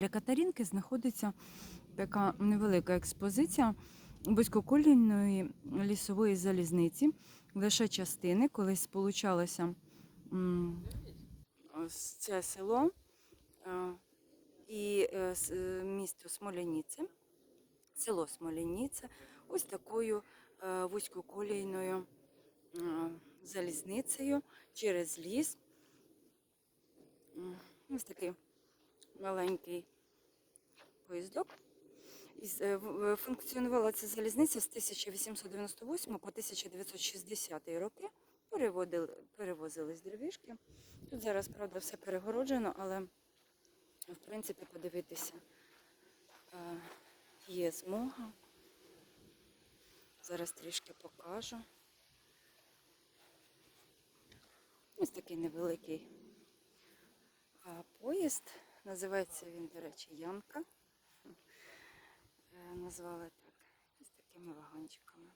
Для Катарінки знаходиться така невелика експозиція вузькоколійної лісової залізниці. Лише частини, колись сполучалося це село е, і е, е, місто Смоляніце, село Смоляніце, ось такою вузькоколійною залізницею через ліс. Ось такий маленький поїздок. Е, е, Функціонувала ця залізниця з 1898 по 1960 роки. Переводили, перевозились деревішки. Тут зараз, правда, все перегороджено, але в принципі подивитися е, є змога. Зараз трішки покажу. Ось такий невеликий поїзд. Називається він, до речі, Янка. Е, Назвали так. з такими вагончиками.